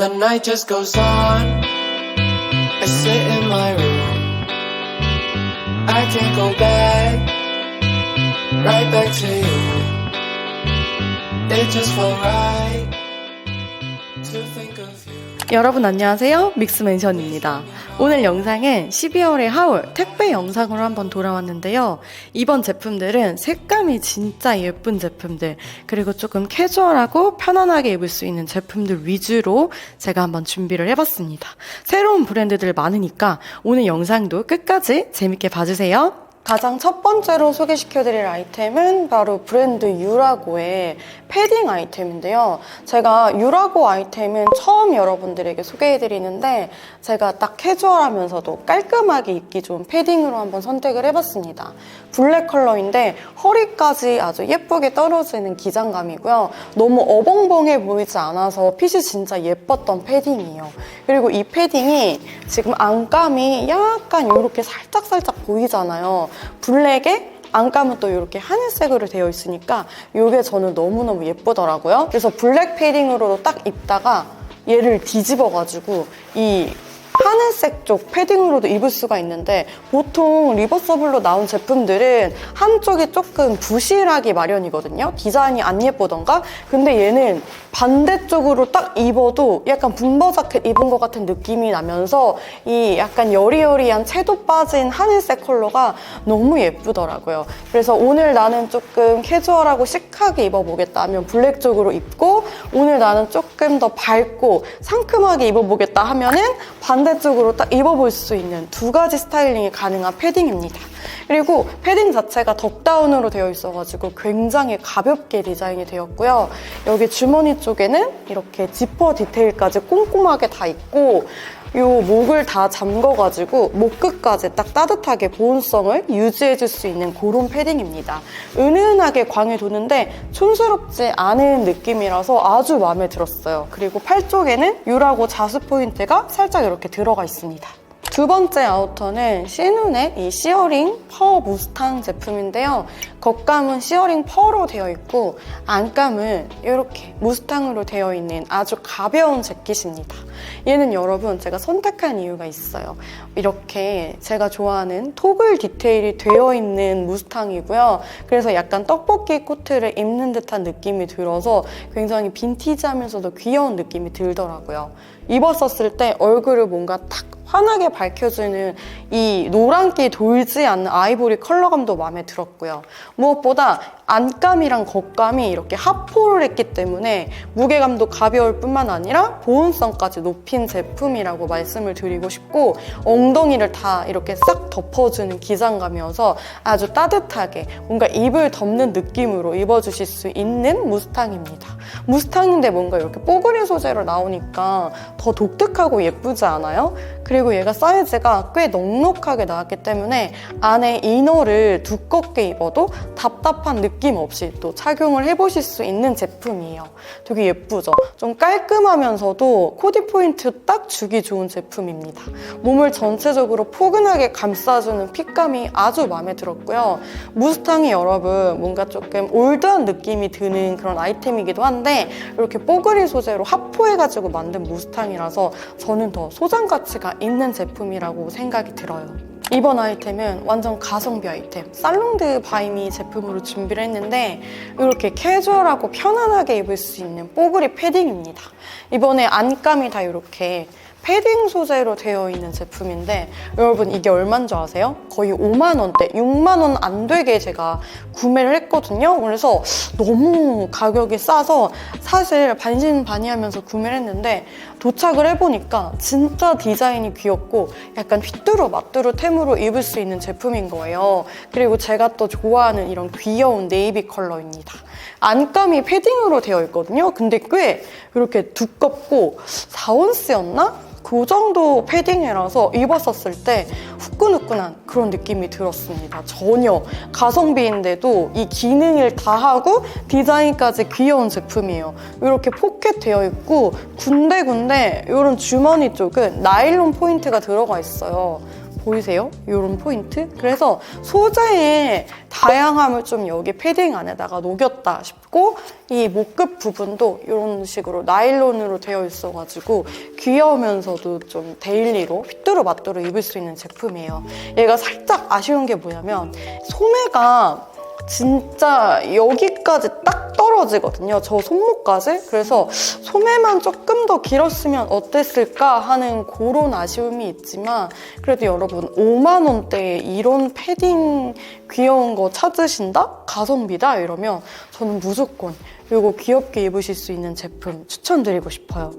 The night just goes on. I sit in my room. I can't go back, right back to you. It just felt right to think of you. 여러분 안녕하세요. 믹스맨션입니다. 오늘 영상은 12월의 하울 택배 영상으로 한번 돌아왔는데요. 이번 제품들은 색감이 진짜 예쁜 제품들, 그리고 조금 캐주얼하고 편안하게 입을 수 있는 제품들 위주로 제가 한번 준비를 해봤습니다. 새로운 브랜드들 많으니까 오늘 영상도 끝까지 재밌게 봐주세요. 가장 첫 번째로 소개시켜드릴 아이템은 바로 브랜드 유라고의 패딩 아이템인데요. 제가 유라고 아이템은 처음 여러분들에게 소개해드리는데 제가 딱 캐주얼하면서도 깔끔하게 입기 좋은 패딩으로 한번 선택을 해봤습니다. 블랙 컬러인데 허리까지 아주 예쁘게 떨어지는 기장감이고요. 너무 어벙벙해 보이지 않아서 핏이 진짜 예뻤던 패딩이에요. 그리고 이 패딩이 지금 안감이 약간 이렇게 살짝살짝 보이잖아요. 블랙에 안감은 또 이렇게 하늘색으로 되어 있으니까 이게 저는 너무너무 예쁘더라고요. 그래서 블랙 패딩으로도 딱 입다가 얘를 뒤집어가지고 이 하늘색 쪽 패딩으로도 입을 수가 있는데 보통 리버서블로 나온 제품들은 한쪽이 조금 부실하기 마련이거든요. 디자인이 안 예쁘던가? 근데 얘는 반대쪽으로 딱 입어도 약간 분버 자켓 입은 것 같은 느낌이 나면서 이 약간 여리여리한 채도 빠진 하늘색 컬러가 너무 예쁘더라고요. 그래서 오늘 나는 조금 캐주얼하고 시크하게 입어보겠다 하면 블랙 쪽으로 입고 오늘 나는 조금 더 밝고 상큼하게 입어보겠다 하면은 반대 쪽으로 딱 입어볼 수 있는 두 가지 스타일링이 가능한 패딩입니다. 그리고 패딩 자체가 덕다운으로 되어 있어가지고 굉장히 가볍게 디자인이 되었고요. 여기 주머니 쪽에는 이렇게 지퍼 디테일까지 꼼꼼하게 다 있고 요 목을 다 잠궈가지고 목 끝까지 딱 따뜻하게 보온성을 유지해줄 수 있는 그런 패딩입니다. 은은하게 광이 도는데 촌스럽지 않은 느낌이라서 아주 마음에 들었어요. 그리고 팔 쪽에는 유라고 자수 포인트가 살짝 이렇게 들어가 있습니다. 두 번째 아우터는 시눈의 이 시어링 퍼 무스탕 제품인데요. 겉감은 시어링 퍼로 되어 있고 안감은 이렇게 무스탕으로 되어 있는 아주 가벼운 재킷입니다. 얘는 여러분 제가 선택한 이유가 있어요. 이렇게 제가 좋아하는 토글 디테일이 되어 있는 무스탕이고요. 그래서 약간 떡볶이 코트를 입는 듯한 느낌이 들어서 굉장히 빈티지하면서도 귀여운 느낌이 들더라고요. 입었었을 때 얼굴을 뭔가 탁 환하게 밝혀주는 이 노란기 돌지 않는 아이보리 컬러감도 마음에 들었고요. 무엇보다 안감이랑 겉감이 이렇게 합포를 했기 때문에 무게감도 가벼울 뿐만 아니라 보온성까지 높인 제품이라고 말씀을 드리고 싶고 엉덩이를 다 이렇게 싹 덮어주는 기장감이어서 아주 따뜻하게 뭔가 입을 덮는 느낌으로 입어주실 수 있는 무스탕입니다. 무스탕인데 뭔가 이렇게 뽀글이 소재로 나오니까 더 독특하고 예쁘지 않아요? 그리고 얘가 사이즈가 꽤 넉넉하게 나왔기 때문에 안에 이너를 두껍게 입어도 답답한 느낌 없이 또 착용을 해보실 수 있는 제품이에요. 되게 예쁘죠? 좀 깔끔하면서도 코디 포인트 딱 주기 좋은 제품입니다. 몸을 전체적으로 포근하게 감싸주는 핏감이 아주 마음에 들었고요. 무스탕이 여러분 뭔가 조금 올드한 느낌이 드는 그런 아이템이기도 한데 이렇게 뽀글이 소재로 합포해가지고 만든 무스탕이라서 저는 더 소장 가치가 있는 제품이라고 생각이 들어요. 이번 아이템은 완전 가성비 아이템 살롱드 바이미 제품으로 준비를 했는데 이렇게 캐주얼하고 편안하게 입을 수 있는 뽀글이 패딩입니다. 이번에 안감이 다 이렇게 패딩 소재로 되어 있는 제품인데 여러분 이게 얼마인 줄 아세요? 거의 5만 원대, 6만 원 안 되게 제가 구매를 했거든요. 그래서 너무 가격이 싸서 사실 반신반의하면서 구매를 했는데 도착을 해보니까 진짜 디자인이 귀엽고 약간 휘뚜루 마뚜루 템으로 입을 수 있는 제품인 거예요. 그리고 제가 또 좋아하는 이런 귀여운 네이비 컬러입니다. 안감이 패딩으로 되어 있거든요. 근데 꽤 이렇게 두껍고 4온스였나? 그 정도 패딩이라서 입었었을 때 후끈후끈한 그런 느낌이 들었습니다. 전혀 가성비인데도 이 기능을 다 하고 디자인까지 귀여운 제품이에요. 이렇게 포켓 되어 있고 군데군데 이런 주머니 쪽은 나일론 포인트가 들어가 있어요. 보이세요? 이런 포인트? 그래서 소재의 다양함을 좀 여기 패딩 안에다가 녹였다 싶고 있고 이 목끝 부분도 이런 식으로 나일론으로 되어 있어가지고 귀여우면서도 좀 데일리로 휘뚜루 마뚜루 입을 수 있는 제품이에요. 얘가 살짝 아쉬운 게 뭐냐면 소매가 진짜 여기까지 딱 떨어지거든요. 저 손목까지. 그래서 소매만 조금 더 길었으면 어땠을까 하는 그런 아쉬움이 있지만 그래도 여러분 5만 원대에 이런 패딩 귀여운 거 찾으신다? 가성비다? 이러면 저는 무조건 이거 귀엽게 입으실 수 있는 제품 추천드리고 싶어요.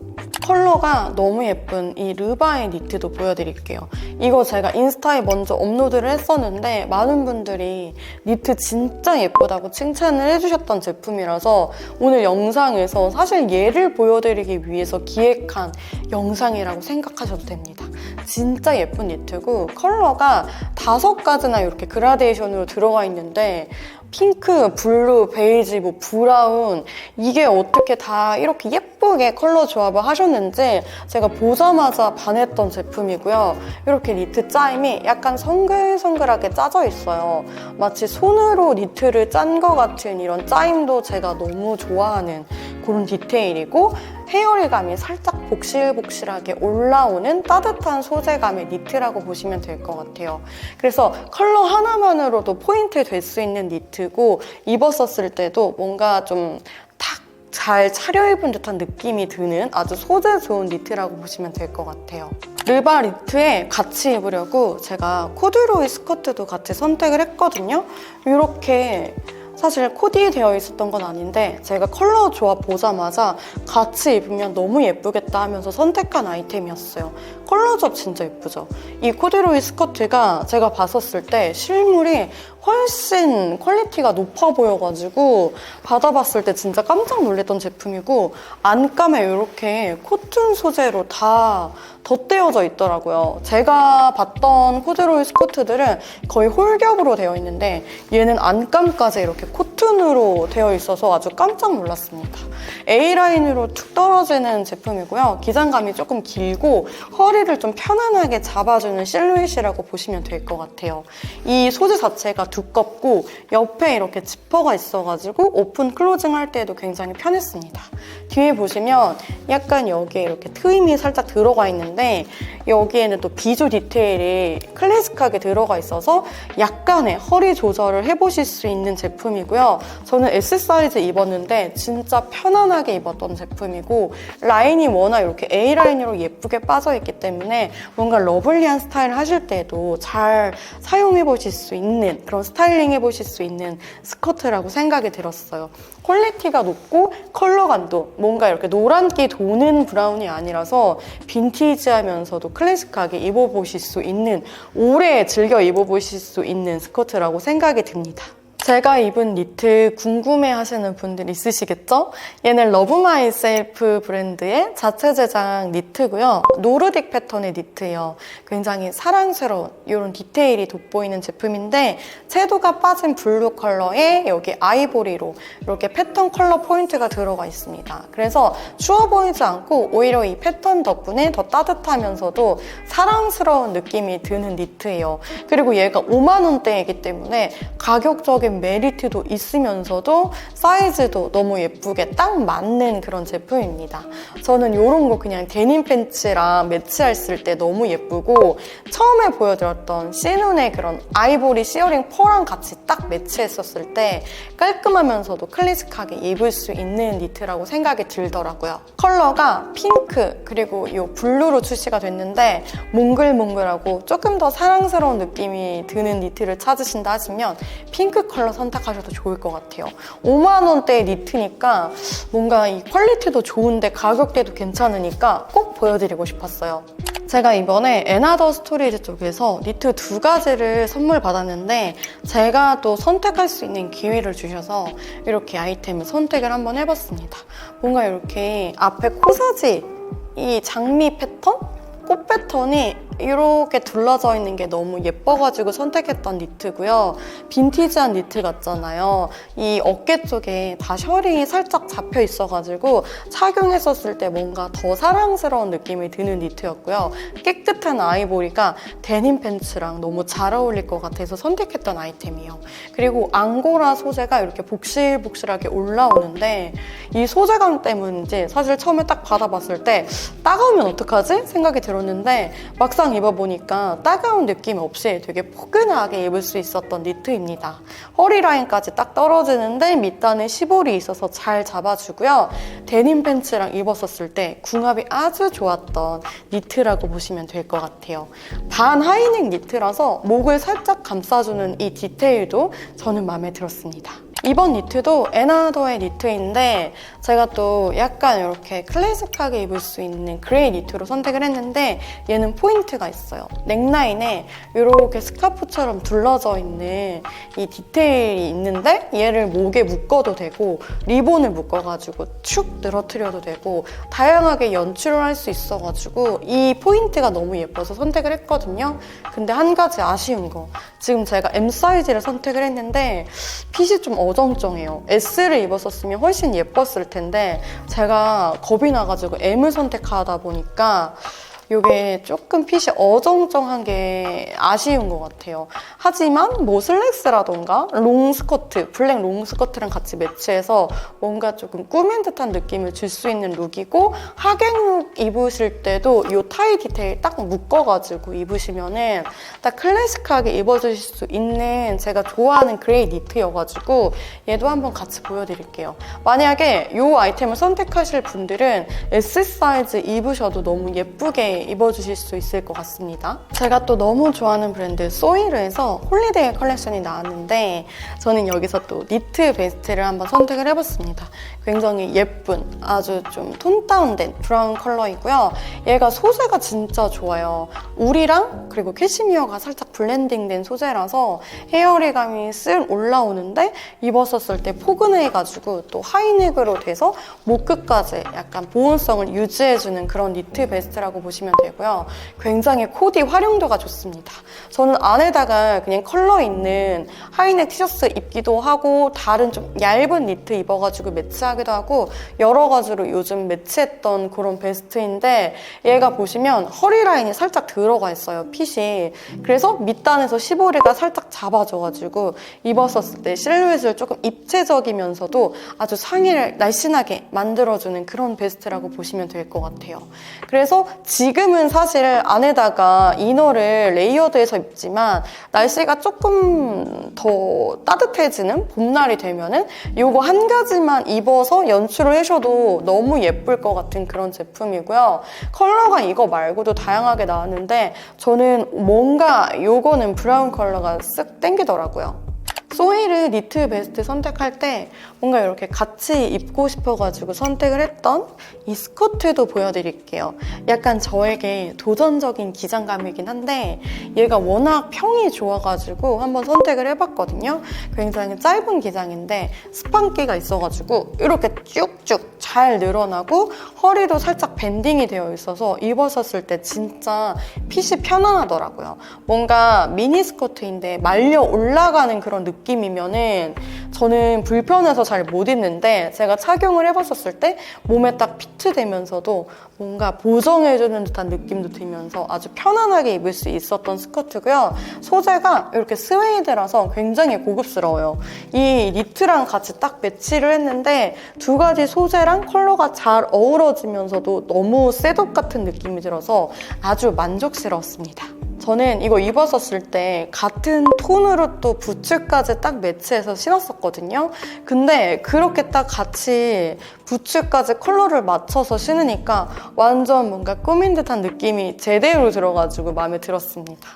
컬러가 너무 예쁜 이 르바의 니트도 보여드릴게요. 이거 제가 인스타에 먼저 업로드를 했었는데 많은 분들이 니트 진짜 예쁘다고 칭찬을 해주셨던 제품이라서 오늘 영상에서 사실 얘를 보여드리기 위해서 기획한 영상이라고 생각하셔도 됩니다. 진짜 예쁜 니트고 컬러가 다섯 가지나 이렇게 그라데이션으로 들어가 있는데 핑크, 블루, 베이지, 뭐 브라운 이게 어떻게 다 이렇게 예쁘게 컬러 조합을 하셨는지 제가 보자마자 반했던 제품이고요. 이렇게 니트 짜임이 약간 성글성글하게 짜져 있어요. 마치 손으로 니트를 짠 것 같은 이런 짜임도 제가 너무 좋아하는 그런 디테일이고 헤어리감이 살짝 복실복실하게 올라오는 따뜻한 소재감의 니트라고 보시면 될 것 같아요. 그래서 컬러 하나만으로도 포인트 될 수 있는 니트고 입었었을 때도 뭔가 좀탁잘 차려입은 듯한 느낌이 드는 아주 소재 좋은 니트라고 보시면 될 것 같아요. 르바 니트에 같이 입으려고 제가 코듀로이 스커트도 같이 선택을 했거든요. 이렇게 사실 코디 되어 있었던 건 아닌데 제가 컬러 조합 보자마자 같이 입으면 너무 예쁘겠다 하면서 선택한 아이템이었어요. 컬러 조합 진짜 예쁘죠? 이 코듀로이 스커트가 제가 봤었을 때 실물이 훨씬 퀄리티가 높아 보여가지고 받아봤을 때 진짜 깜짝 놀랐던 제품이고 안감에 이렇게 코튼 소재로 다 덧대어져 있더라고요. 제가 봤던 코듀로이 스커트들은 거의 홀겹으로 되어 있는데 얘는 안감까지 이렇게 코튼으로 되어 있어서 아주 깜짝 놀랐습니다. A라인으로 툭 떨어지는 제품이고요. 기장감이 조금 길고 허리를 좀 편안하게 잡아주는 실루엣이라고 보시면 될 것 같아요. 이 소재 자체가 두껍고 옆에 이렇게 지퍼가 있어가지고 오픈 클로징 할 때도 굉장히 편했습니다. 뒤에 보시면 약간 여기에 이렇게 트임이 살짝 들어가 있는데 여기에는 또 비조 디테일이 클래식하게 들어가 있어서 약간의 허리 조절을 해보실 수 있는 제품이고요. 저는 S 사이즈 입었는데 진짜 편안하게 입었던 제품이고 라인이 워낙 이렇게 A 라인으로 예쁘게 빠져있기 때문에 뭔가 러블리한 스타일 하실 때도 잘 사용해보실 수 있는 그런 스타일링 해보실 수 있는 스커트라고 생각이 들었어요. 퀄리티가 높고 컬러감도 뭔가 이렇게 노란기 도는 브라운이 아니라서 빈티지하면서도 클래식하게 입어보실 수 있는 오래 즐겨 입어보실 수 있는 스커트라고 생각이 듭니다. 제가 입은 니트 궁금해 하시는 분들 있으시겠죠? 얘는 러브마이셀프 브랜드의 자체 제작 니트고요. 노르딕 패턴의 니트예요. 굉장히 사랑스러운 이런 디테일이 돋보이는 제품인데 채도가 빠진 블루 컬러에 여기 아이보리로 이렇게 패턴 컬러 포인트가 들어가 있습니다. 그래서 추워 보이지 않고 오히려 이 패턴 덕분에 더 따뜻하면서도 사랑스러운 느낌이 드는 니트예요. 그리고 얘가 5만 원대이기 때문에 가격적인 메리트도 있으면서도 사이즈도 너무 예쁘게 딱 맞는 그런 제품입니다. 저는 이런 거 그냥 데님 팬츠랑 매치했을 때 너무 예쁘고 처음에 보여드렸던 시눈의 그런 아이보리 시어링 펄랑 같이 딱 매치했었을 때 깔끔하면서도 클래식하게 입을 수 있는 니트라고 생각이 들더라고요. 컬러가 핑크 그리고 이 블루로 출시가 됐는데 몽글몽글하고 조금 더 사랑스러운 느낌이 드는 니트를 찾으신다 하시면 핑크 컬러 선택하셔도 좋을 것 같아요. 5만 원대의 니트니까 뭔가 이 퀄리티도 좋은데 가격대도 괜찮으니까 꼭 보여드리고 싶었어요. 제가 이번에 에나더 스토리지 쪽에서 니트 두 가지를 선물 받았는데 제가 또 선택할 수 있는 기회를 주셔서 이렇게 아이템을 선택을 한번 해봤습니다. 뭔가 이렇게 앞에 코사지 이 장미 패턴? 꽃 패턴이 이렇게 둘러져 있는 게 너무 예뻐가지고 선택했던 니트고요. 빈티지한 니트 같잖아요. 이 어깨 쪽에 다 셔링이 살짝 잡혀 있어가지고 착용했었을 때 뭔가 더 사랑스러운 느낌이 드는 니트였고요. 깨끗한 아이보리가 데님 팬츠랑 너무 잘 어울릴 것 같아서 선택했던 아이템이에요. 그리고 앙고라 소재가 이렇게 복실복실하게 올라오는데 이 소재감 때문인지 사실 처음에 딱 받아봤을 때 따가우면 어떡하지? 생각이 들었는데 막상 입어보니까 따가운 느낌 없이 되게 포근하게 입을 수 있었던 니트입니다. 허리 라인까지 딱 떨어지는데 밑단에 시볼이 있어서 잘 잡아주고요. 데님 팬츠랑 입었었을 때 궁합이 아주 좋았던 니트라고 보시면 될 것 같아요. 반 하이넥 니트라서 목을 살짝 감싸주는 이 디테일도 저는 마음에 들었습니다. 이번 니트도 에나더의 니트인데 제가 또 약간 이렇게 클래식하게 입을 수 있는 그레이 니트로 선택을 했는데 얘는 포인트가 있어요. 넥라인에 이렇게 스카프처럼 둘러져 있는 이 디테일이 있는데 얘를 목에 묶어도 되고 리본을 묶어가지고 축 늘어뜨려도 되고 다양하게 연출을 할 수 있어가지고 이 포인트가 너무 예뻐서 선택을 했거든요. 근데 한 가지 아쉬운 거 지금 제가 M 사이즈를 선택을 했는데 핏이 좀 어정쩡해요. S를 입었었으면 훨씬 예뻤을 텐데 제가 겁이 나가지고 M을 선택하다 보니까 이게 조금 핏이 어정쩡한 게 아쉬운 것 같아요. 하지만 뭐 슬랙스라던가 롱 스커트, 블랙 롱 스커트랑 같이 매치해서 뭔가 조금 꾸민 듯한 느낌을 줄 수 있는 룩이고 하객룩 입으실 때도 이 타이 디테일 딱 묶어가지고 입으시면은 딱 클래식하게 입어주실 수 있는 제가 좋아하는 그레이 니트여가지고 얘도 한번 같이 보여드릴게요. 만약에 이 아이템을 선택하실 분들은 S 사이즈 입으셔도 너무 예쁘게 입어주실 수 있을 것 같습니다. 제가 또 너무 좋아하는 브랜드 소이르에서 홀리데이 컬렉션이 나왔는데 저는 여기서 또 니트 베스트를 한번 선택을 해봤습니다. 굉장히 예쁜 아주 좀 톤 다운된 브라운 컬러이고요. 얘가 소재가 진짜 좋아요. 울이랑 그리고 캐시미어가 살짝 블렌딩된 소재라서 헤어리감이 쓸 올라오는데 입었었을 때 포근해가지고 또 하이넥으로 돼서 목 끝까지 약간 보온성을 유지해주는 그런 니트 베스트라고 보시면 되고요. 굉장히 코디 활용도가 좋습니다. 저는 안에다가 그냥 컬러 있는 하이넥 티셔츠 입기도 하고 다른 좀 얇은 니트 입어가지고 매치하기도 하고 여러 가지로 요즘 매치했던 그런 베스트인데 얘가 보시면 허리 라인이 살짝 들어가 있어요 핏이 그래서 밑단에서 시보리가 살짝 잡아줘가지고 입었었을 때 실루엣을 조금 입체적이면서도 아주 상의를 날씬하게 만들어주는 그런 베스트라고 보시면 될 것 같아요 그래서 지 금은 사실 안에다가 이너를 레이어드해서 입지만 날씨가 조금 더 따뜻해지는 봄날이 되면은 이거 한 가지만 입어서 연출을 해셔도 너무 예쁠 것 같은 그런 제품이고요. 컬러가 이거 말고도 다양하게 나왔는데 저는 뭔가 이거는 브라운 컬러가 쓱 땡기더라고요. 소이르 니트 베스트 선택할 때 뭔가 이렇게 같이 입고 싶어가지고 선택을 했던 이 스커트도 보여드릴게요. 약간 저에게 도전적인 기장감이긴 한데 얘가 워낙 평이 좋아가지고 한번 선택을 해봤거든요. 굉장히 짧은 기장인데 스판기가 있어가지고 이렇게 쭉쭉 잘 늘어나고 허리도 살짝 밴딩이 되어 있어서 입었었을 때 진짜 핏이 편안하더라고요. 뭔가 미니 스커트인데 말려 올라가는 그런 느낌이면은 저는 불편해서 잘 못 입는데 제가 착용을 해봤었을 때 몸에 딱 피트되면서도 뭔가 보정해주는 듯한 느낌도 들면서 아주 편안하게 입을 수 있었던 스커트고요. 소재가 이렇게 스웨이드라서 굉장히 고급스러워요. 이 니트랑 같이 딱 매치를 했는데 두 가지 소재랑 컬러가 잘 어우러지면서도 너무 셋업 같은 느낌이 들어서 아주 만족스러웠습니다. 저는 이거 입었었을 때 같은 톤으로 또 부츠까지 딱 매치해서 신었었거든요. 근데 그렇게 딱 같이 부츠까지 컬러를 맞춰서 신으니까 완전 뭔가 꾸민 듯한 느낌이 제대로 들어가지고 마음에 들었습니다.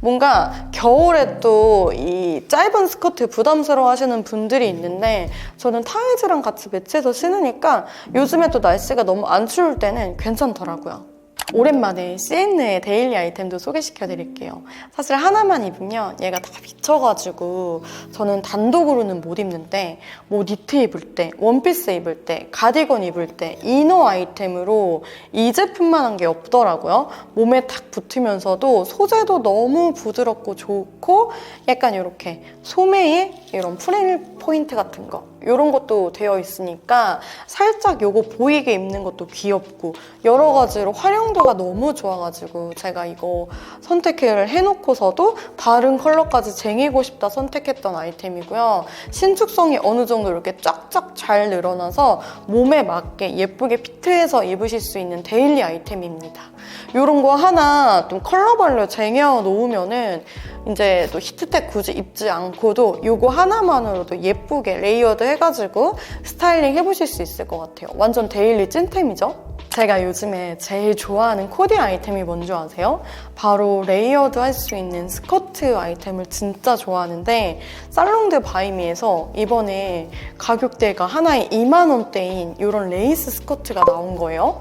뭔가 겨울에 또 이 짧은 스커트 부담스러워 하시는 분들이 있는데 저는 타이즈랑 같이 매치해서 신으니까 요즘에 또 날씨가 너무 안 추울 때는 괜찮더라고요. 오랜만에 CN의 데일리 아이템도 소개시켜 드릴게요. 사실 하나만 입으면 얘가 다 비쳐가지고 저는 단독으로는 못 입는데 뭐 니트 입을 때, 원피스 입을 때, 가디건 입을 때 이너 아이템으로 이 제품만한 게 없더라고요. 몸에 탁 붙으면서도 소재도 너무 부드럽고 좋고 약간 이렇게 소매에 이런 프릴 포인트 같은 거 이런 것도 되어 있으니까 살짝 요거 보이게 입는 것도 귀엽고 여러 가지로 활용 도가 너무 좋아가지고 제가 이거 선택을 해놓고서도 다른 컬러까지 쟁이고 싶다 선택했던 아이템이고요. 신축성이 어느 정도 이렇게 쫙쫙 잘 늘어나서 몸에 맞게 예쁘게 피트해서 입으실 수 있는 데일리 아이템입니다. 이런 거 하나 좀 컬러별로 쟁여 놓으면은 이제 또 히트텍 굳이 입지 않고도 이거 하나만으로도 예쁘게 레이어드 해가지고 스타일링 해보실 수 있을 것 같아요. 완전 데일리 찐템이죠? 제가 요즘에 제일 좋아하는 코디 아이템이 뭔지 아세요? 바로 레이어드 할 수 있는 스커트 아이템을 진짜 좋아하는데 살롱드 바이미에서 이번에 가격대가 하나에 2만 원대인 이런 레이스 스커트가 나온 거예요.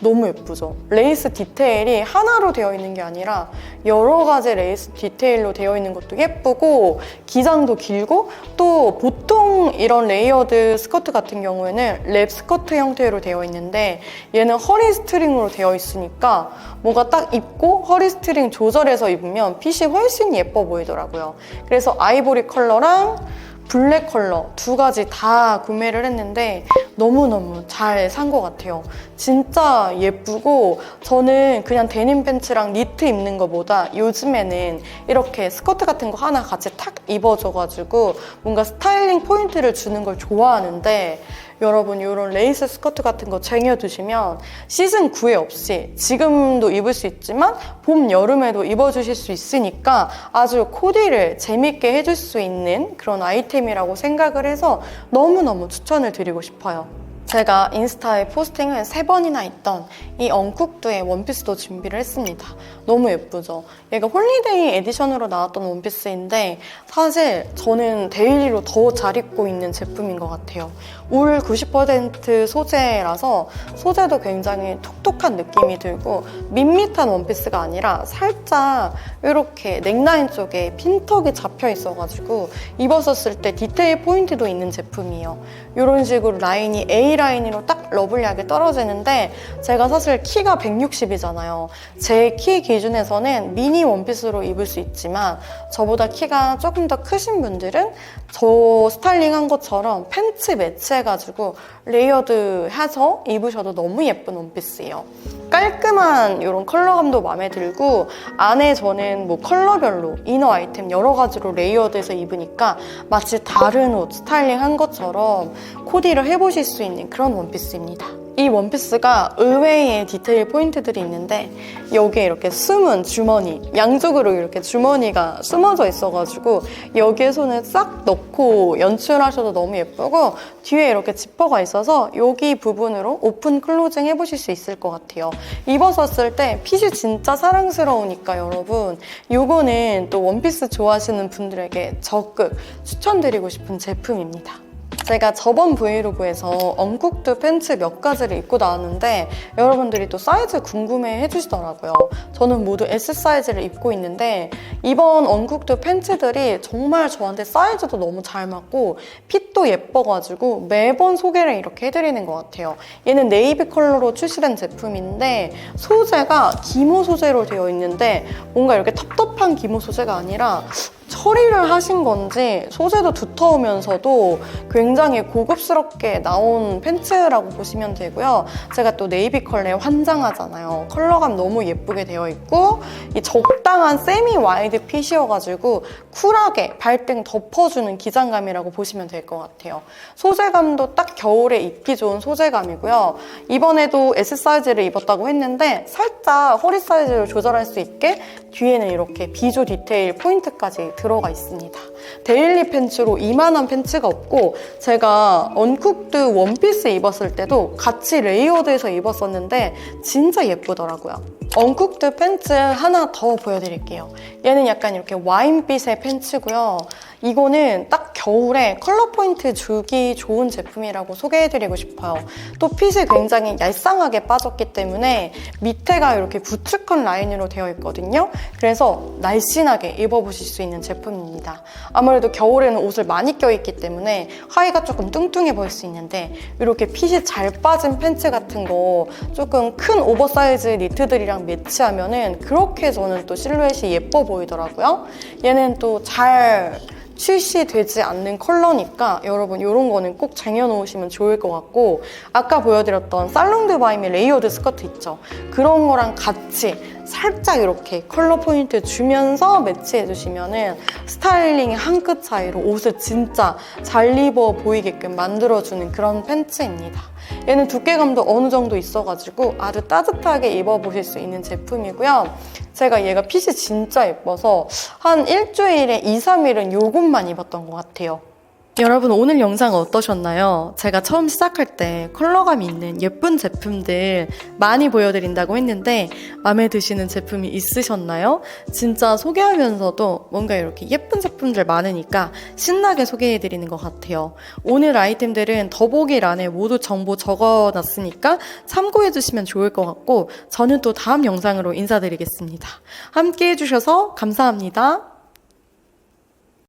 너무 예쁘죠? 레이스 디테일이 하나로 되어 있는 게 아니라 여러 가지 레이스 디테일로 되어 있는 것도 예쁘고 기장도 길고 또 보통 이런 레이어드 스커트 같은 경우에는 랩 스커트 형태로 되어 있는데 얘는 허리 스트링으로 되어 있으니까 뭔가 딱 입고 허리 스트링 조절해서 입으면 핏이 훨씬 예뻐 보이더라고요. 그래서 아이보리 컬러랑 블랙 컬러 두 가지 다 구매를 했는데 너무너무 잘 산 것 같아요. 진짜 예쁘고 저는 그냥 데님 팬츠랑 니트 입는 것보다 요즘에는 이렇게 스커트 같은 거 하나 같이 탁 입어줘가지고 뭔가 스타일링 포인트를 주는 걸 좋아하는데 여러분 이런 레이스 스커트 같은 거 쟁여두시면 시즌 9에 없이 지금도 입을 수 있지만 봄, 여름에도 입어주실 수 있으니까 아주 코디를 재밌게 해줄 수 있는 그런 아이템이라고 생각을 해서 너무너무 추천을 드리고 싶어요. 제가 인스타에 포스팅을 세 번이나 했던 이 엉쿡두의 원피스도 준비를 했습니다. 너무 예쁘죠? 얘가 홀리데이 에디션으로 나왔던 원피스인데 사실 저는 데일리로 더 잘 입고 있는 제품인 것 같아요. 울 90% 소재라서 소재도 굉장히 톡톡한 느낌이 들고 밋밋한 원피스가 아니라 살짝 이렇게 넥라인 쪽에 핀턱이 잡혀 있어가지고 입었었을 때 디테일 포인트도 있는 제품이에요. 이런 식으로 라인이 A 라인으로 딱 러블리하게 떨어지는데 제가 사실 키가 160이잖아요. 제 키 기준에서는 미니 원피스로 입을 수 있지만 저보다 키가 조금 더 크신 분들은 저 스타일링한 것처럼 팬츠 매치해가지고 레이어드 해서 입으셔도 너무 예쁜 원피스예요. 깔끔한 이런 컬러감도 마음에 들고 안에 저는 뭐 컬러별로 이너 아이템 여러 가지로 레이어드해서 입으니까 마치 다른 옷 스타일링 한 것처럼 코디를 해보실 수 있는 그런 원피스 입니다. 이 원피스가 의외의 디테일 포인트들이 있는데 여기에 이렇게 숨은 주머니 양쪽으로 이렇게 주머니가 숨어져 있어가지고 여기에 손을 싹 넣고 연출하셔도 너무 예쁘고 뒤에 이렇게 지퍼가 있어서 여기 부분으로 오픈 클로징 해보실 수 있을 것 같아요. 입었었을 때 핏이 진짜 사랑스러우니까 여러분. 이거는 또 원피스 좋아하시는 분들에게 적극 추천드리고 싶은 제품입니다 제가 저번 브이로그에서 엉국드 팬츠 몇 가지를 입고 나왔는데 여러분들이 또 사이즈 궁금해 해주시더라고요. 저는 모두 S 사이즈를 입고 있는데 이번 엉국드 팬츠들이 정말 저한테 사이즈도 너무 잘 맞고 핏도 예뻐가지고 매번 소개를 이렇게 해드리는 것 같아요. 얘는 네이비 컬러로 출시된 제품인데 소재가 기모 소재로 되어 있는데 뭔가 이렇게 텁텁한 기모 소재가 아니라 처리를 하신 건지 소재도 두터우면서도 굉장히 고급스럽게 나온 팬츠라고 보시면 되고요. 제가 또 네이비 컬러에 환장하잖아요. 컬러감 너무 예쁘게 되어 있고 이 적당한 세미 와이드 핏이어가지고 쿨하게 발등 덮어주는 기장감이라고 보시면 될 것 같아요. 소재감도 딱 겨울에 입기 좋은 소재감이고요. 이번에도 S 사이즈를 입었다고 했는데 살짝 허리 사이즈를 조절할 수 있게 뒤에는 이렇게 비조 디테일 포인트까지 들어가 있습니다. 데일리 팬츠로 이만한 팬츠가 없고 제가 언쿡드 원피스 입었을 때도 같이 레이어드해서 입었었는데 진짜 예쁘더라고요. 언쿡드 팬츠 하나 더 보여드릴게요. 얘는 약간 이렇게 와인빛의 팬츠고요. 이거는 딱 겨울에 컬러 포인트 주기 좋은 제품이라고 소개해드리고 싶어요. 또 핏이 굉장히 얄쌍하게 빠졌기 때문에 밑에가 이렇게 부츠컷 라인으로 되어 있거든요. 그래서 날씬하게 입어보실 수 있는 제품입니다. 아무래도 겨울에는 옷을 많이 껴입기 때문에 하의가 조금 뚱뚱해 보일 수 있는데 이렇게 핏이 잘 빠진 팬츠 같은 거 조금 큰 오버사이즈 니트들이랑 매치하면은 그렇게 저는 또 실루엣이 예뻐 보이더라고요. 얘는 또 잘 출시되지 않는 컬러니까 여러분 이런 거는 꼭 쟁여놓으시면 좋을 것 같고 아까 보여드렸던 살롱드 바이미 레이어드 스커트 있죠? 그런 거랑 같이 살짝 이렇게 컬러 포인트 주면서 매치해 주시면은 스타일링의 한 끗 차이로 옷을 진짜 잘 입어 보이게끔 만들어주는 그런 팬츠입니다 얘는 두께감도 어느 정도 있어가지고 아주 따뜻하게 입어보실 수 있는 제품이고요 제가 얘가 핏이 진짜 예뻐서 한 일주일에 2, 3일은 요것만 입었던 것 같아요. 여러분 오늘 영상 어떠셨나요? 제가 처음 시작할 때 컬러감 있는 예쁜 제품들 많이 보여드린다고 했는데 마음에 드시는 제품이 있으셨나요? 진짜 소개하면서도 뭔가 이렇게 예쁜 제품들 많으니까 신나게 소개해드리는 것 같아요. 오늘 아이템들은 더보기란에 모두 정보 적어놨으니까 참고해주시면 좋을 것 같고 저는 또 다음 영상으로 인사드리겠습니다. 함께 해주셔서 감사합니다.